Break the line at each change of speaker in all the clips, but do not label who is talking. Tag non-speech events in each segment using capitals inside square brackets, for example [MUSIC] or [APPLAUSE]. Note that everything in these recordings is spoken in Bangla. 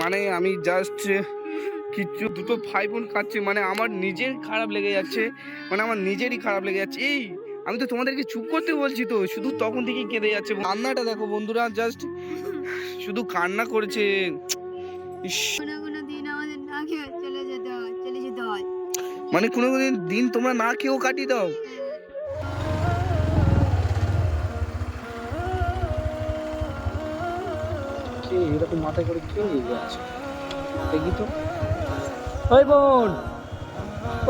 মানে আমি জাস্ট কিছু দুটো ভাই বোন খাচ্ছে মানে আমার নিজের খারাপ লেগে যাচ্ছে মানে আমার নিজেরই খারাপ লেগে যাচ্ছে। এই আমি তো তোমাদেরকে চুপ করতে বলছি তো শুধু তখন থেকেই কেঁদে যাচ্ছে। কান্নাটা দেখো বন্ধুরা জাস্ট শুধু কান্না করেছে। মানে কোনো কোনো দিন তোমরা না খেয়েও কাটিয়ে দাও। এরকম মাথায় করে কে নিয়ে যাচ্ছে দেখি তো।
ওই বোন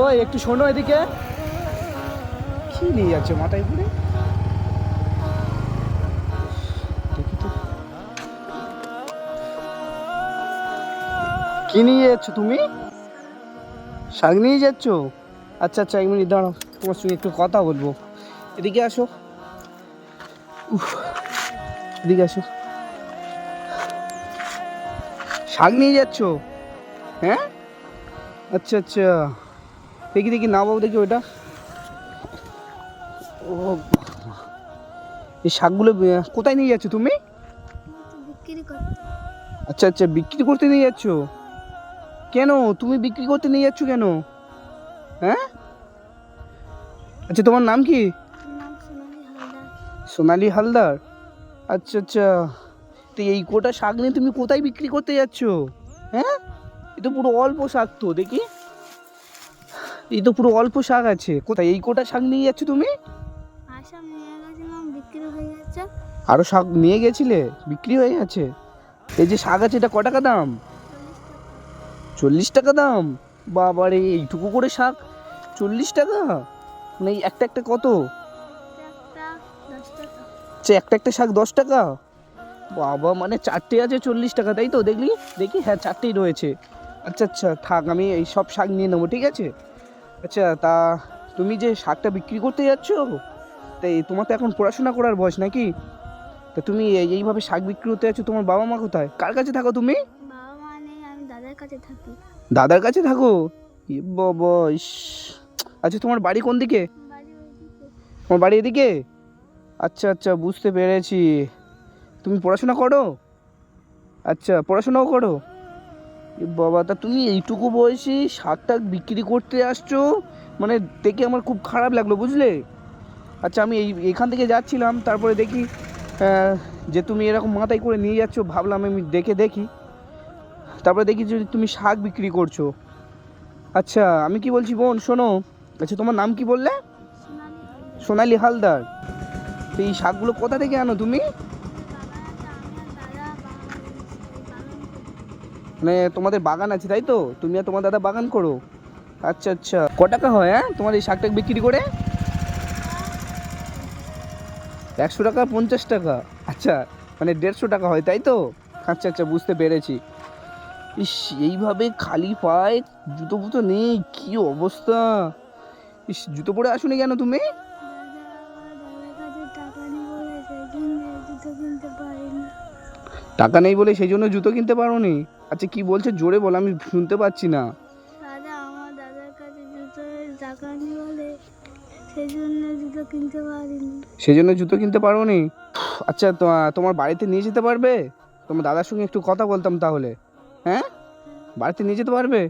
ওই একটু শোনো এদিকে।
কি নিয়ে যাচ্ছে মাথায় করে? দেখি তো।
কি নিয়ে যাচ্ছ তুমি? শাক নিয়ে যাচ্ছ? আচ্ছা আচ্ছা এক মিনিট দাঁড়াও তোমার সঙ্গে একটু কথা বলব। এদিকে আসো। উফ, এদিকে আসো। শাক নিয়ে যাচ্ছ? হ্যাঁ? আচ্ছা আচ্ছা। দেখি দেখি না বাবু দেখি ওইটা ও এই শাকগুলো কোথায় নিয়ে যাচ্ছ তুমি? আচ্ছা আচ্ছা বিক্রি করতে নিয়ে যাচ্ছ? কেন? তুমি বিক্রি করতে নিয়ে যাচ্ছ কেন? হ্যাঁ? আচ্ছা তোমার নাম কি?
সোনালি হালদার।
আচ্ছা আচ্ছা। তো এই কোটা শাক নিয়ে তুমি কোথায় বিক্রি করতে যাচ্ছ? হ্যাঁ? এ তো পুরো অল্প শাক তো দেখি। এই তো পুরো অল্প শাক আছে। কোথায়? এই কোটা শাক নিয়ে যাচ্ছ তুমি? আরও শাক নিয়ে গেছিলে? বিক্রি হয়ে গেছে? এই যে শাক আছে এটা ক টাকা দাম? চল্লিশ টাকা। দাম? বাবারে এইটুকু করে শাক? চল্লিশ টাকা? মানে একটা একটা কত?
একটা
একটা শাক দশ টাকা? বাবা মানে চারটে আছে চল্লিশ টাকা তাই তো? দেখলি? দেখি হ্যাঁ চারটেই রয়েছে। আচ্ছা আচ্ছা থাক আমি এই সব শাক নিয়ে নেব ঠিক আছে? আচ্ছা তা তুমি যে শাকটা বিক্রি করতে যাচ্ছ তাই তোমার তো এখন পড়াশোনা করার বয়স নাকি? তা তুমি এই- এইভাবে শাক বিক্রি করতে যাচ্ছ তোমার বাবা মা কোথায়? কার কাছে থাকো তুমি?
দাদার কাছে থাকি।
দাদার কাছে থাকো? বাবা আচ্ছা তোমার বাড়ি কোন দিকে? তোমার বাড়ি এদিকে? আচ্ছা আচ্ছা বুঝতে পেরেছি। তুমি পড়াশোনা করো? আচ্ছা পড়াশোনাও করো? বাবা তা তুমি এইটুকু বয়সে শাক টাক বিক্রি করতে আসছো? মানে দেখে আমার খুব খারাপ লাগল বুঝলে? আচ্ছা আমি এই এখান থেকে যাচ্ছিলাম তারপরে দেখি যে তুমি এরকম মাথায় করে নিয়ে যাচ্ছ ভাবলাম আমি দেখে দেখি। তারপরে দেখি যে তুমি শাক বিক্রি করছ। আচ্ছা আমি কি বলছি বোন শোনো। আচ্ছা তোমার নাম কি বললে?
সোনালি হালদার।
তো এই শাকগুলো কোথা থেকে আনো তুমি
বাবা একটা আমার দাদা বাগান
মানে তোমাদের বাগান আছে, তাই তো? তুমি আর তোমার দাদা বাগান করো। আচ্ছা আচ্ছা। ক টাকা হয় হ্যাঁ? তোমার এই শাকটা বিক্রি করে? একশো টাকা, পঞ্চাশ টাকা। আচ্ছা মানে দেড়শো টাকা হয়, তাই তো? আচ্ছা আচ্ছা বুঝতে পেরেছি। ইস, এইভাবে খালি পায়ে জুতো ফুতো নেই? কি অবস্থা? ইস, জুতো পরে আসুনি কেন তুমি?
টাকা নেই বলে
সেই
জন্য জুতো কিনতে
পারো নি আচ্ছা কি বলছে? জোরে বল আমি শুনতে পাচ্ছি না।
দাদা আমার দাদার কাছে জুতো টাকা নেই বলে সেই জন্য জুতো কিনতে পারিনি।
সেই জন্য জুতো কিনতে পারো নি আচ্ছা তো তোমার বাড়িতে নিয়ে যেতে পারবে? তোমার দাদার সঙ্গে একটু কথা বলতাম তাহলে। হ্যাঁ? বাড়িতে নিয়ে যেতে পারবে?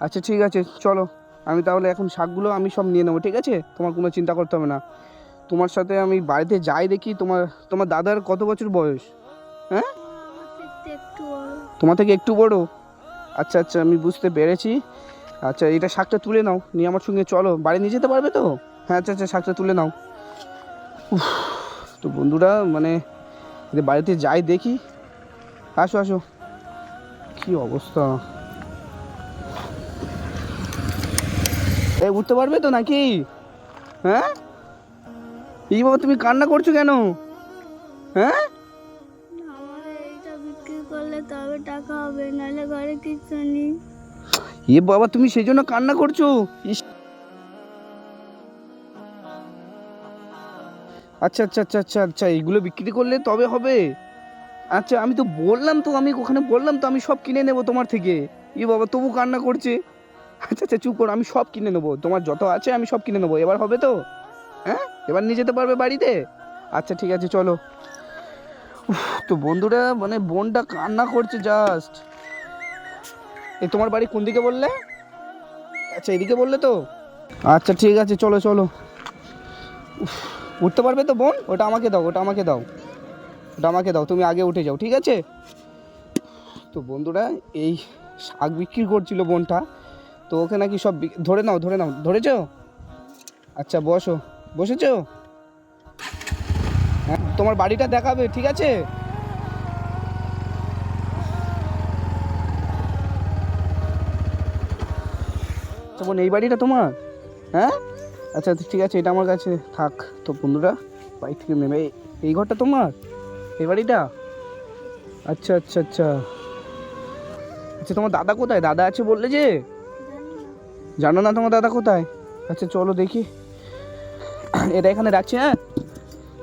আচ্ছা ঠিক আছে চলো। আমি তাহলে এখন শাকগুলো আমি সব নিয়ে নেব ঠিক আছে? তোমার কোনো চিন্তা করতে হবে না। তোমার সাথে আমি বাড়িতে যাই দেখি তোমার তোমার দাদার কত বছর বয়স? হ্যাঁ? তোমার থেকে একটু বড়? আচ্ছা আচ্ছা আমি বুঝতে পেরেছি। আচ্ছা এটা শাকটা তুলে নাও, নিয়ে আমার সঙ্গে চলো। বাড়ি নিয়ে যেতে পারবে তো? হ্যাঁ আচ্ছা আচ্ছা শাকটা তুলে নাও। তো বন্ধুরা মানে বাড়িতে যাই দেখি। আসো আসো। কি অবস্থা? এই উঠতে পারবে তো নাকি? হ্যাঁ? এই বাবা তুমি কান্না করছ কেন? হ্যাঁ? এ বাবা, তুমি সেই জন্য কান্না করছ? ইস। আচ্ছা আচ্ছা আচ্ছা আচ্ছা আচ্ছা এইগুলো বিক্রি করলে তবে হবে। আচ্ছা আমি তো বললাম তো, আমি ওখানে বললাম তো, আমি সব কিনে নেব তোমার থেকে। এ বাবা, তবু কান্না করছে। আচ্ছা আচ্ছা চুপ করো, আমি সব কিনে নেব। তোমার যত আছে, আমি সব কিনে নেব। এবার হবে তো? হ্যাঁ? এবার নিয়ে যেতে পারবে বাড়িতে? আচ্ছা ঠিক আছে, চলো। তো বন্ধুরা মানে বোনটা কান্না করছে জাস্ট এই তোমার বাড়ি কোন দিকে বললে? আচ্ছা এদিকে বললে তো? আচ্ছা ঠিক আছে, চলো চলো। উঠতে পারবে তো বোন? ওটা আমাকে দাও, ওটা আমাকে দাও। ওটা আমাকে দাও, তুমি আগে উঠে যাও, ঠিক আছে? তো বন্ধুরা, এই শাক বিক্রি করছিল বোনটা। তো ওকে নাকি সব ধরে নাও ধরে নাও, ধরেছো? আচ্ছা বসো, বসেছো? হ্যাঁ তোমার বাড়িটা দেখাবে, ঠিক আছে? আচ্ছা বোন, এই বাড়িটা তোমার? হ্যাঁ? আচ্ছা তো ঠিক আছে, এটা আমার কাছে থাক তো বন্ধুরা। বাইক থেকে নেবে। এই- ঘরটা তোমার? এই বাড়িটা? আচ্ছা আচ্ছা আচ্ছা। আচ্ছা তোমার দাদা কোথায়? দাদা আছে বললে যে? জানো না তোমার দাদা কোথায়? আচ্ছা চলো দেখি। এটা এখানে রাখছি হ্যাঁ?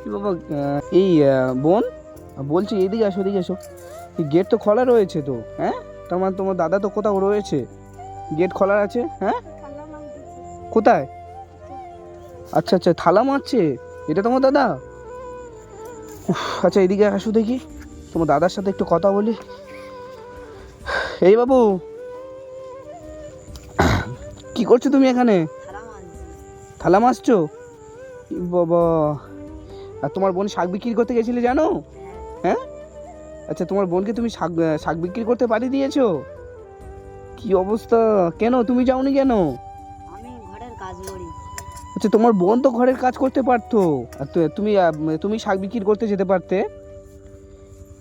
বাবা এই বোন, বলছি, এদিকে আসো, এদিকে এই গেট তো খোলা রয়েছে তো হ্যাঁ? তার মানে তোমার দাদা তো কোথাও রয়েছে। গেট খোলা আছে? হ্যাঁ? কোথায়? আচ্ছা আচ্ছা থালা মারছে এটা তোমার দাদা? আচ্ছা এদিকে আসো দেখি। তোমার দাদার সাথে একটু কথা বলি। এই বাবু কি করছ তুমি এখানে? থালা মারছো ই বাবা আর তোমার বোন শাক বিক্রি করতে গেছিলে জানো? হ্যাঁ। আচ্ছা তোমার বোনকে তুমি শাক শাক বিক্রি করতে পাঠিয়ে দিয়েছ? কি অবস্থা? কেন? তুমি যাওনি কেন?
আমি ঘরের কাজ করি।
আচ্ছা তোমার বোন তো ঘরের কাজ করতে পারতো। আর তু- তুমি তুমি শাক বিক্রি করতে যেতে পারতে।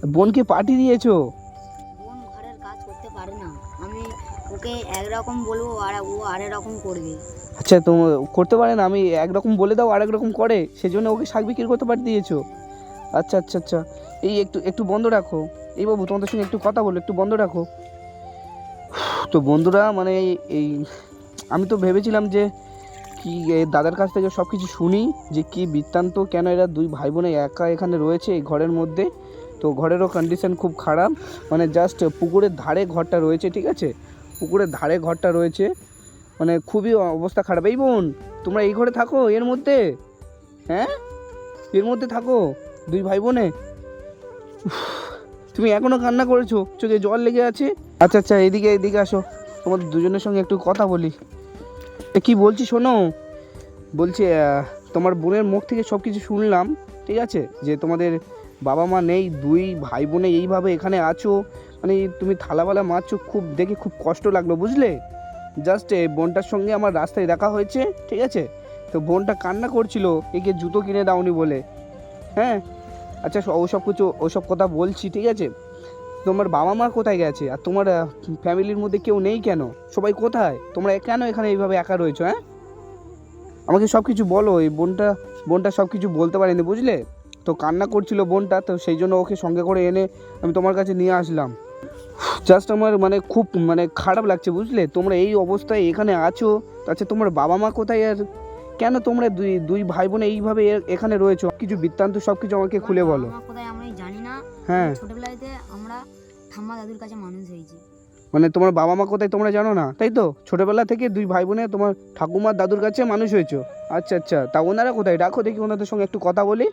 বোনকে পাঠিয়ে দিয়েছ?
বোন ঘরের কাজ করতে পারে না। আমি ওকে একরকম বলব আর ও আরেক রকম করবে।
আচ্ছা তো করতে পারে না। আমি একরকম বলে দাও আরেক রকম করে। সেজন্য ওকে শাক বিক্রি করতে পাঠিয়ে দিয়েছ। আচ্ছা আচ্ছা আচ্ছা। এই একটু একটু বন্ধ রাখো। এই বাবু তোমাদের সঙ্গে একটু কথা বলো একটু বন্ধ রাখো। তো বন্ধুরা মানে এই- আমি তো ভেবেছিলাম যে কি দাদার কাছ থেকে সব কিছু শুনি যে কি বৃত্তান্ত, কেন এরা দুই ভাই বোনে একা এখানে রয়েছে এই ঘরের মধ্যে? তো ঘরেরও কন্ডিশন খুব খারাপ। মানে জাস্ট পুকুরের ধারে ঘরটা রয়েছে, ঠিক আছে? পুকুরের ধারে ঘরটা রয়েছে। মানে খুবই অবস্থা খারাপ। এই বোন, তোমরা এই ঘরে থাকো, এর মধ্যে। হ্যাঁ? এর মধ্যে থাকো, দুই ভাই বোনে তুমি এখনও কান্না করেছ? চোখে জল লেগে আছে? আচ্ছা আচ্ছা এদিকে এদিকে আসো। তোমাদের দুজনের সঙ্গে একটু কথা বলি। কি বলছি শোনো? বলছি তোমার বোনের মুখ থেকে সব কিছু শুনলাম, ঠিক আছে? যে তোমাদের বাবা মা নেই, দুই ভাই বোনে এইভাবে এখানে আছো। মানে তুমি থালাবালা মারছো, খুব দেখে খুব কষ্ট লাগল, বুঝলে? জাস্ট বোনটার সঙ্গে আমার রাস্তায় দেখা হয়েছে, ঠিক আছে? তো বোনটা কান্না করছিল, একে জুতো কিনে দাওনি বলে। হ্যাঁ? আচ্ছা ওসব কিছু ওসব কথা বলছি, ঠিক আছে? তোমার বাবা মা কোথায় গেছে? আর তোমার ফ্যামিলির মধ্যে কেউ নেই কেন? সবাই কোথায়? তোমরা কেন এখানে এইভাবে একা রয়েছো হ্যাঁ? আমাকে সব কিছু বলো, এই বোনটা বোনটা সব কিছু বলতে পারেনি, বুঝলে? তো কান্না করছিল বোনটা, তো সেই জন্য ওকে সঙ্গে করে এনে আমি তোমার কাছে নিয়ে আসলাম। জাস্ট আমার মানে খুব মানে খারাপ লাগছে, বুঝলে? তোমরা এই অবস্থায় এখানে আছো আচ্ছা তোমার বাবা মা কোথায় আর কেন তোমরা দুই দুই ভাই বোনে এইভাবে এখানে রয়েছো? কিছু বৃত্তান্ত সব কিছু আমাকে খুলে বলো।
কোথায় আমি জানি না।
হ্যাঁ।
ছোটবেলাতে আমরা ঠাম্মা দাদুর কাছে মানুষ হয়েছি।
মানে তোমার বাবা মা কোথায় তোমরা জানো না? তাই তো? ছোটবেলা থেকে দুই ভাই বোনে তোমার ঠাকুমার দাদুর কাছে মানুষ হয়েছো। আচ্ছা আচ্ছা। তা ওনারা কোথায়? ডাকো দেখি ওনাদের সঙ্গে একটু কথা বলি।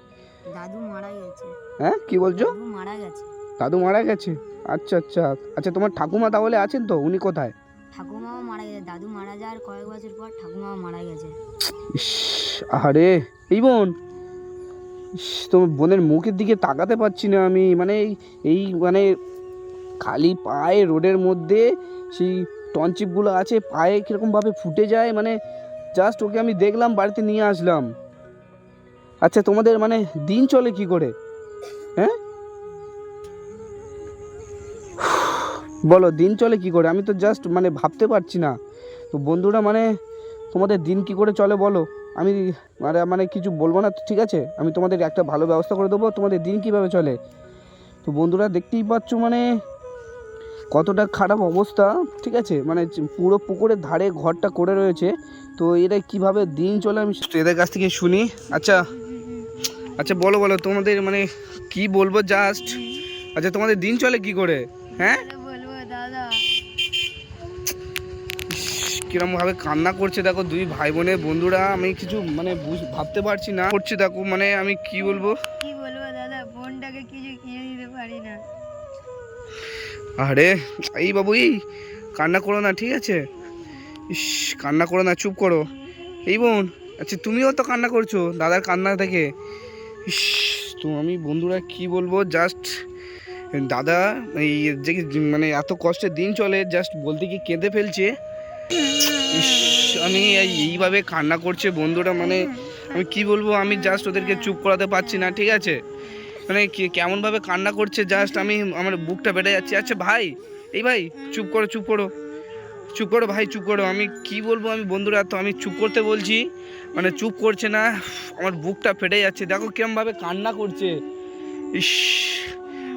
দাদু মারা গেছে।
হ্যাঁ? কি বলছো?
মারা গেছে।
দাদু মারা গেছে? আচ্ছা আচ্ছা। আচ্ছা তোমার ঠাকুমা তাহলে আছেন তো? উনি কোথায়?
ঠাকুমাও মারা গেছে, দাদু মারা যাওয়ার কয়েক বছর পর ঠাকুমাও মারা গেছে।
আরে এই বোন তোমার বোনের মুখের দিকে তাকাতে পারছি না আমি মানে এই মানে খালি পায়ে রোডের মধ্যে সেই টনচিপগুলো আছে, পায়ে কীরকমভাবে ফুটে যায় মানে জাস্ট ওকে আমি দেখলাম, বাড়িতে নিয়ে আসলাম। আচ্ছা তোমাদের মানে দিন চলে কি করে? হ্যাঁ? বলো, দিন চলে কি করে? আমি তো জাস্ট মানে ভাবতে পারছি না। তো বন্ধুরা মানে তোমাদের দিন কি করে চলে বলো? আমি মানে মানে কিছু বলব না ঠিক আছে? আমি তোমাদের একটা ভালো ব্যবস্থা করে দেবো, তোমাদের দিন কীভাবে চলে। তো বন্ধুরা, দেখতেই পাচ্ছ মানে কতটা খারাপ অবস্থা, ঠিক আছে? মানে পুরো পুকুরের ধারে ঘরটা করে রয়েছে। তো এরা কীভাবে দিন চলে আমি এদের কাছ থেকে শুনি। আচ্ছা আচ্ছা বলো বলো, তোমাদের মানে কি বলব জাস্ট আচ্ছা তোমাদের দিন চলে কি করে? হ্যাঁ
বলব দাদা
কিরম ভাবে কান্না করছে দেখো দুই ভাই বোনের বন্ধুরা আমি কিছু মানে ভাবতে পারছি না। করছে দেখো মানে আমি কি বলব?
কি বলব দাদা বোনটাকে কিছু কিনে দিতে পারি না।
আরে এই বাবু এই কান্না করো না ঠিক আছে? ইস কান্না করো না চুপ করো। এই বোন আচ্ছা তুমিও তো কান্না করছ দাদার কান্না থেকে ইস তো আমি বন্ধুরা কি বলব জাস্ট দাদা এই যে মানে এত কষ্টের দিন চলে জাস্ট বলতে কি কেঁদে ফেলছে। ইস, আমি এইভাবে কান্না করছে বন্ধুরা মানে আমি কি বলব, আমি জাস্ট ওদেরকে চুপ করাতে পারছি না, ঠিক আছে? মানে কেমনভাবে কান্না করছে জাস্ট আমি, আমার বুকটা বেড়ে যাচ্ছে। আচ্ছা ভাই, এই ভাই, চুপ করো চুপ করো। চুপ করো ভাই, চুপ করো। আমি কি বলব, আমি বন্ধুরা, তো আমি চুপ করতে বলছি মানে চুপ করছে না, আমার বুকটা ফেটে যাচ্ছে। দেখো কিরমভাবে কান্না করছে। ইস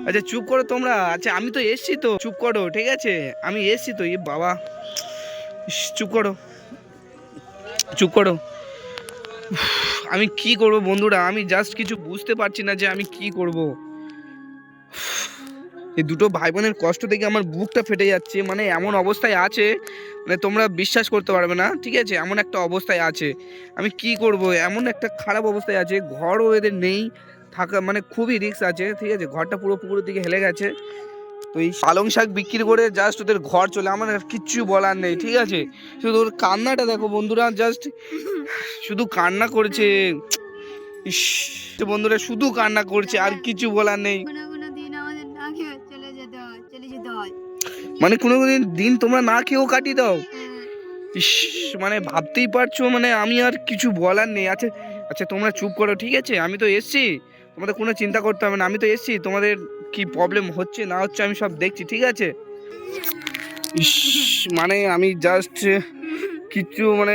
আচ্ছা চুপ করো তোমরা। আচ্ছা আমি তো এসছি তো, চুপ করো, ঠিক আছে? আমি এসছি তো, এ বাবা। চুপ করো। চুপ করো। আমি কি করব বন্ধুরা? আমি জাস্ট কিছু বুঝতে পারছি না যে আমি কি করব। এই দুটো ভাই বোনের কষ্ট থেকে আমার বুকটা ফেটে যাচ্ছে। মানে এমন অবস্থায় আছে মানে তোমরা বিশ্বাস করতে পারবে না, ঠিক আছে? এমন একটা অবস্থায় আছে। আমি কি করব? এমন একটা খারাপ অবস্থায় আছে, ঘরও এদের নেই, থাকা মানে খুবই রিস্ক আছে, ঠিক আছে? ঘরটা পুরো পুকুরের দিকে হেলে গেছে। তো এই পালং শাক বিক্রি করে জাস্ট ওদের ঘর চলে, আমার আর কিচ্ছু বলার নেই, ঠিক আছে? শুধু ওর কান্নাটা দেখো বন্ধুরা জাস্ট শুধু কান্না করছে। ইস বন্ধুরা, শুধু কান্না করছে, আর কিছু বলার নেই। মানে কোনো কোনো দিন তোমরা না খেয়েও কাটিয়ে দাও। ইস মানে ভাবতেই পারছ মানে আমি আর কিছু বলার নেই। আচ্ছা আচ্ছা তোমরা চুপ করো, ঠিক আছে? আমি তো এসছি। তোমাদের কোনো চিন্তা করতে হবে না, আমি তো এসছি। তোমাদের কি প্রবলেম হচ্ছে না হচ্ছে আমি সব দেখছি ঠিক আছে? ইস মানে আমি জাস্ট কিচ্ছু মানে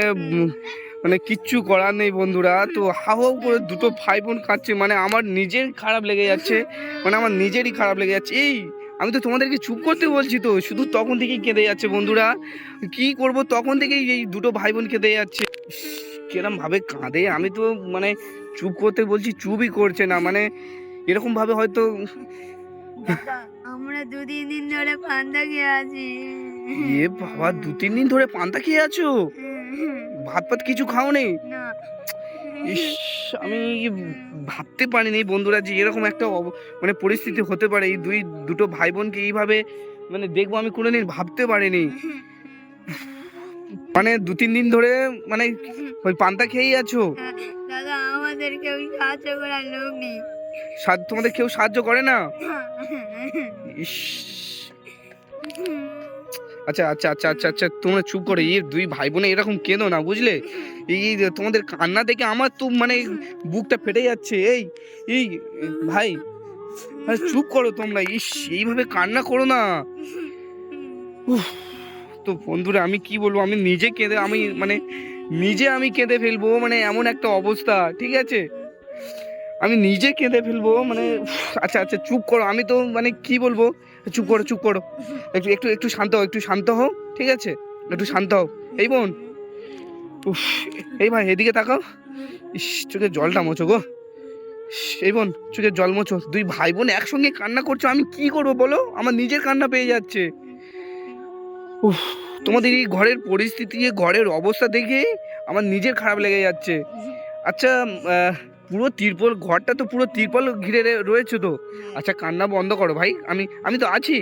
মানে কিচ্ছু করার নেই বন্ধুরা। তো হাউ হাউ করে দুটো ভাই বোন কাঁদছে মানে আমার নিজের খারাপ লেগে যাচ্ছে মানে আমার নিজেরই খারাপ লেগে যাচ্ছে। এই আমি তো তোমাদেরকে চুপ করতে বলছি তো শুধু তখন থেকেই কেঁদে যাচ্ছে বন্ধুরা। কি করব তখন থেকেই এই দুটো ভাই বোন কেঁদে যাচ্ছে। ইস, কিরম ভাবে কাঁদে আমি তো মানে চুপ করতে বলছি চুপই করছে না। মানে এরকমভাবে হয়তো
আমরা দু তিন দিন ধরে পান্তা খেয়ে আছি।
এ বাবা দু তিন দিন ধরে পান্তা খেয়ে আছো? ভাত পাত কিছু খাও নেই ইস আমি ভাবতে পারিনি বন্ধুরা যে এরকম একটা মানে পরিস্থিতি হতে পারে। এই দুই দুটো ভাই বোনকে এইভাবে মানে দেখব আমি কোনোদিন ভাবতে পারিনি। মানে দু তিন দিন ধরে মানে ওই পান্তা খেয়েই আছো?
দাদা আমাদের কেউ সাহায্য করার লোক নেই।
তোমাদের কেউ সাহায্য করে না। [LAUGHS] ইস। আচ্ছা আচ্ছা আচ্ছা আচ্ছা আচ্ছা তোমরা চুপ করে, এই দুই ভাই বোনে এরকম কেঁদো না, বুঝলে? এই তোমাদের কান্না দেখে আমার তো মানে বুকটা ফেটে যাচ্ছে, এই এই, ভাই চুপ করো তোমরা, ইস, এইভাবে কান্না করো না। তো বন্ধুরা, আমি কি বলব, আমি নিজে কেঁদে, আমি মানে নিজে আমি কেঁদে ফেলব মানে এমন একটা অবস্থা, ঠিক আছে? আমি নিজে কেঁদে ফেলব মানে আচ্ছা আচ্ছা চুপ করো, আমি তো মানে কি বলব? চুপ করো চুপ করো। একটু একটু একটু শান্ত হও, একটু শান্ত হও, ঠিক আছে? একটু শান্ত হও। এই বোন এই ভাই, এদিকে তাকাও। ইস চোখে জলটা মোছো গো। এই বোন চোখে জল মোছো। দুই ভাই বোন একসঙ্গে কান্না করছ, আমি কি করব বলো? আমার নিজের কান্না পেয়ে যাচ্ছে। উফ, তোমাদের এই ঘরের পরিস্থিতি, ঘরের অবস্থা দেখে আমার নিজের খারাপ লেগে যাচ্ছে। আচ্ছা পুরো তিরপল ঘরটা তো পুরো তিরপল ঘিরে রয়েছে তো। আচ্ছা কান্না বন্ধ করো ভাই। আমি আমি তো আছি।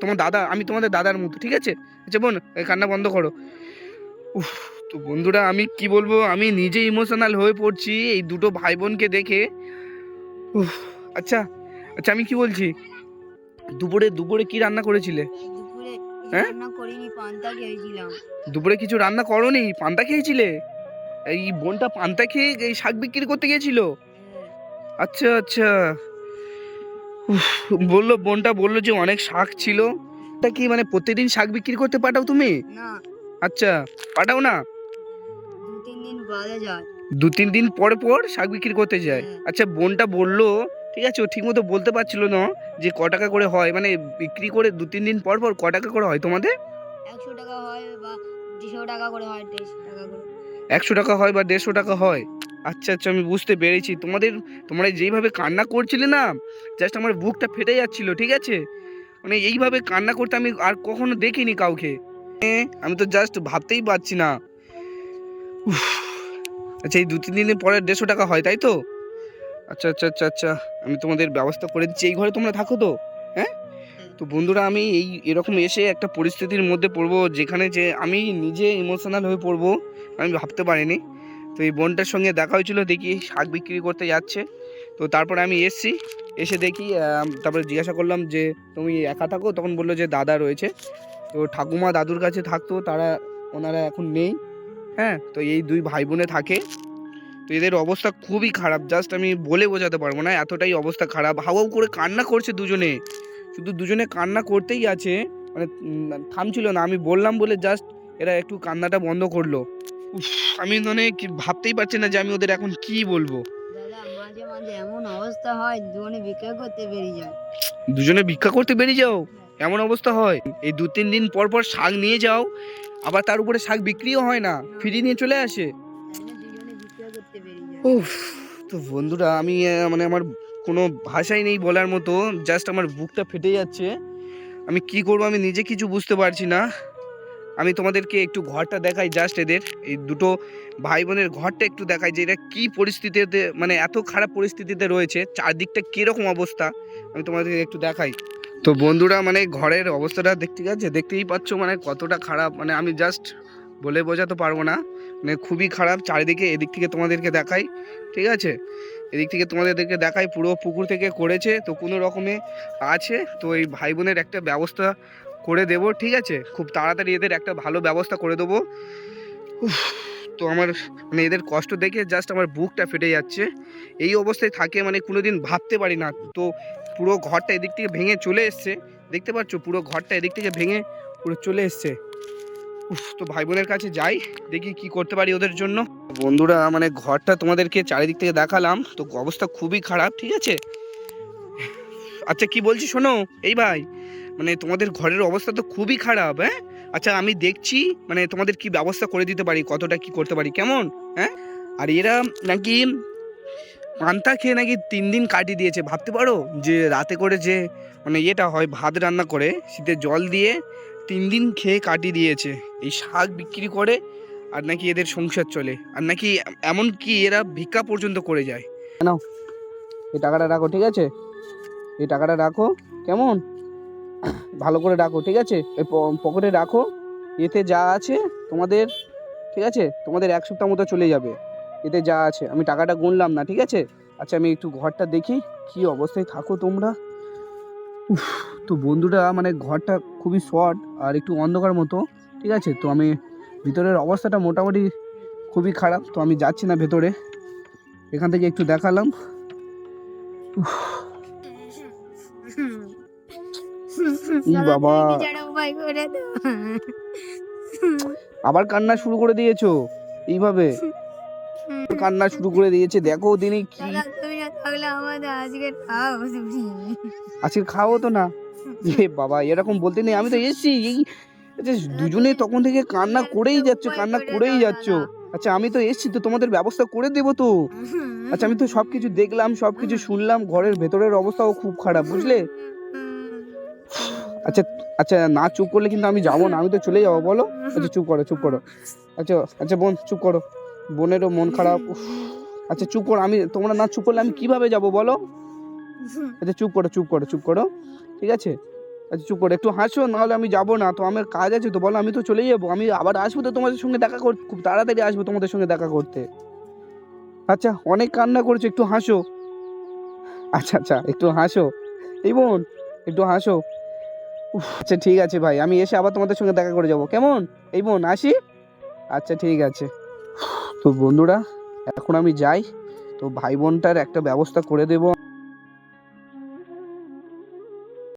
তোমার দাদা আমি তোমাদের দাদার মতো ঠিক আছে? আচ্ছা বোন কান্না বন্ধ করো। উফ তো বন্ধুরা আমি কি বলব? আমি নিজে ইমোশনাল হয়ে পড়ছি এই দুটো ভাই বোনকে দেখে। উফ আচ্ছা আচ্ছা আমি কি বলছি? দুপুরে দুপুরে কি রান্না করেছিলে? হ্যাঁ? দুপুরে কিছু রান্না করনি? পান্তা খেয়েছিলে? এই বোনটা পান্তা খেয়ে এই শাক বিক্রি করতে গিয়েছিল? আচ্ছা আচ্ছা। বলল বোনটা বলল যে অনেক শাক ছিল। তা কি মানে প্রতিদিন শাক বিক্রি করতে পাঠাও তুমি?
না।
আচ্ছা পাঠাও না।
দু তিন দিন
পর পর শাক বিক্রি করতে যায়।
হ্যাঁ।
আচ্ছা বোনটা বলল ঠিক আছে ও ঠিকমতো বলতে পারছিল না যে ক টাকা করে হয়। মানে বিক্রি করে দু তিন দিন পর পর ক টাকা করে হয় তোমাদের?
একশো টাকা হয় বা দুশো টাকা করে হয় টাকা করে।
একশো টাকা হয় বা দেড়শো টাকা হয়। আচ্ছা আচ্ছা আমি বুঝতে পেরেছি। তোমাদের, তোমরা যেইভাবে কান্না করছিলে না জাস্ট আমার বুকটা ফেটে যাচ্ছিল, ঠিক আছে? মানে এইভাবে কান্না করতে আমি আর কখনো দেখিনি কাউকে। আমি তো জাস্ট ভাবতেই পারছি না। আচ্ছা এই দু তিন দিনের পরে দেড়শো টাকা হয়, তাই তো? আচ্ছা আচ্ছা আচ্ছা আচ্ছা আমি তোমাদের ব্যবস্থা করে দিচ্ছি। এই ঘরে তোমরা থাকো তো হ্যাঁ? তো বন্ধুরা, আমি এই এরকম এসে একটা পরিস্থিতির মধ্যে পড়ব, যেখানে যে আমি নিজে ইমোশনাল হয়ে পড়ব, আমি ভাবতে পারিনি। তো এই বোনটার সঙ্গে দেখা হয়েছিল, দেখি শাক বিক্রি করতে যাচ্ছে। তো তারপরে আমি এসছি, এসে দেখি তারপরে জিজ্ঞাসা করলাম যে, তুমি একা থাকো? তখন বলল যে, দাদা রয়েছে। তো ঠাকুমা দাদুর কাছে থাকতো, তারা, ওনারা এখন নেই। হ্যাঁ তো এই দুই ভাই বোনে থাকে। তো এদের অবস্থা খুবই খারাপ, জাস্ট আমি বলে বোঝাতে পারব না, এতটাই অবস্থা খারাপ। হাওয়াও করে কান্না করছে দুজনে। শুধু দুজনে কান্না করতেই আছে। মানে থামছিল না। আমি বললাম বলে জাস্ট এরা একটু কান্নাটা বন্ধ করল। আমি মানে কি ভাবতেই পারছি না যে আমি ওদের এখন কি বলব।
মাঝে মাঝে এমন অবস্থা হয় দুজনে ভিক্ষা করতে বেরিয়ে যায়।
দুজনে ভিক্ষা করতে বেরিয়ে যাও এমন অবস্থা হয়। এই দু তিন দিন পর পর শাক নিয়ে যাও আবার তার উপরে শাক বিক্রিও হয় না ফিরিয়ে নিয়ে চলে আসে। উফ তো বন্ধুরা আমি মানে আমার কোনো ভাষাই নেই বলার মতো জাস্ট আমার বুকটা ফেটে যাচ্ছে। আমি কি করব আমি নিজে কিছু বুঝতে পারছি না। আমি তোমাদেরকে একটু ঘরটা দেখাই জাস্ট এদের। এই দুটো ভাই বোনের ঘরটা একটু দেখাই যে এরা কী পরিস্থিতিতে মানে এত খারাপ পরিস্থিতিতে রয়েছে, চারদিকটা কীরকম অবস্থা, আমি তোমাদেরকে একটু দেখাই। তো বন্ধুরা মানে ঘরের অবস্থাটা দেখতে গেছে, দেখতেই পাচ্ছ মানে কতটা খারাপ মানে আমি জাস্ট বলে বোঝাতে পারব না। মানে খুবই খারাপ, চারিদিকে এদিক থেকে তোমাদেরকে দেখাই, ঠিক আছে? এদিক থেকে তোমাদেরকে দেখাই, পুরো পুকুর থেকে করেছে, তো কোনো রকমে আছে, তো এই ভাই বোনের একটা ব্যবস্থা করে দেব, ঠিক আছে? খুব তাড়াতাড়ি এদের একটা ভালো ব্যবস্থা করে দেবো। তো আমার মানে এদের কষ্ট দেখে জাস্ট আমার বুকটা ফেটে যাচ্ছে। এই অবস্থায় থাকে মানে কোনোদিন ভাবতে পারি না। তো পুরো ঘরটা এদিক থেকে ভেঙে চলে এসছে। দেখতে পাচ্ছ পুরো ঘরটা এদিক থেকে ভেঙে পুরো চলে এসছে। তো ভাই বোনের কাছে যাই, দেখি কি করতে পারি ওদের জন্য। বন্ধুরা মানে ঘরটা তোমাদেরকে চারিদিক থেকে দেখালাম, তো অবস্থা খুবই খারাপ, ঠিক আছে? আচ্ছা কি বলছি শোনো? এই ভাই মানে তোমাদের ঘরের অবস্থা তো খুবই খারাপ হ্যাঁ? আচ্ছা আমি দেখছি মানে তোমাদের কি ব্যবস্থা করে দিতে পারি, কতটা কি করতে পারি, কেমন? হ্যাঁ? আর এরা নাকি পান্তা খেয়ে নাকি তিন দিন কাটিয়ে দিয়েছে, ভাবতে পারো? যে রাতে করে যে মানে ইয়েটা হয়, ভাত রান্না করে, শীতে জল দিয়ে তিন দিন খেয়ে কাটিয়ে দিয়েছে। এই শাক বিক্রি করে আর নাকি এদের সংসার চলে। আর নাকি এমন কি এরা ভিক্ষা পর্যন্ত করে যায়।
কেন এই টাকাটা রাখো, ঠিক আছে? এই টাকাটা রাখো, কেমন? ভালো করে রাখো, ঠিক আছে? এই পকেটে রাখো, এতে যা আছে তোমাদের, ঠিক আছে? তোমাদের এক সপ্তাহ মতো চলে যাবে। এতে যা আছে। আমি টাকাটা গুনলাম না, ঠিক আছে? আচ্ছা আমি একটু ঘরটা দেখি, কি অবস্থায় থাকো তোমরা। উফ, তো বন্ধুরা মানে ঘরটা খুবই শর্ট আর একটু অন্ধকার মতো ঠিক আছে? তো আমি ভিতরের অবস্থাটা মোটামুটি খুবই খারাপ তো আমি যাচ্ছি না ভেতরে। এখান থেকে একটু দেখালাম। বাবা। আবার কান্না শুরু করে দিয়েছ এইভাবে? কান্না শুরু করে দিয়েছে। দেখো দিনে কি
আজকে খাও
তো না? এ বাবা এরকম বলতে নেই। আমি তো এসছি। এই দুজনে তখন থেকে কান্না করেই যাচ্ছ কান্না করেই যাচ্ছ। আচ্ছা আমি তো এসছি তো তোমাদের ব্যবস্থা করে দেবো তো? আচ্ছা আমি তো সব কিছু দেখলাম সব কিছু শুনলাম ঘরের ভেতরের অবস্থাও খুব খারাপ বুঝলে? আচ্ছা আচ্ছা না চুপ করলে কিন্তু আমি যাব না আমি তো চলে যাব বলো? আচ্ছা চুপ করো চুপ করো। আচ্ছা আচ্ছা বোন চুপ করো। বোনেরও মন খারাপ। উফ, আচ্ছা চুপ করো আমি তোমরা না চুপ করলে আমি কীভাবে যাব বলো? আচ্ছা চুপ করো চুপ করো চুপ করো। ঠিক আছে? আচ্ছা চুপ করো একটু হাসো নাহলে আমি যাব না। তো আমার কাজ আছে তো বলো আমি তো চলে যাব। আমি আবার আসব তো তোমাদের সঙ্গে দেখা করতে খুব তাড়াতাড়ি আসব তোমাদের সঙ্গে দেখা করতে। আচ্ছা অনেক কান্না করেছ একটু হাসো। আচ্ছা আচ্ছা একটু হাসো। এই বোন একটু হাসো। আচ্ছা ঠিক আছে ভাই আমি এসে আবার তোমাদের সঙ্গে দেখা করে যাব। কেমন? এই বোন আসি? আচ্ছা ঠিক আছে। তো বন্ধুরা এখন আমি যাই। তো ভাই বোনটার একটা ব্যবস্থা করে দেবো।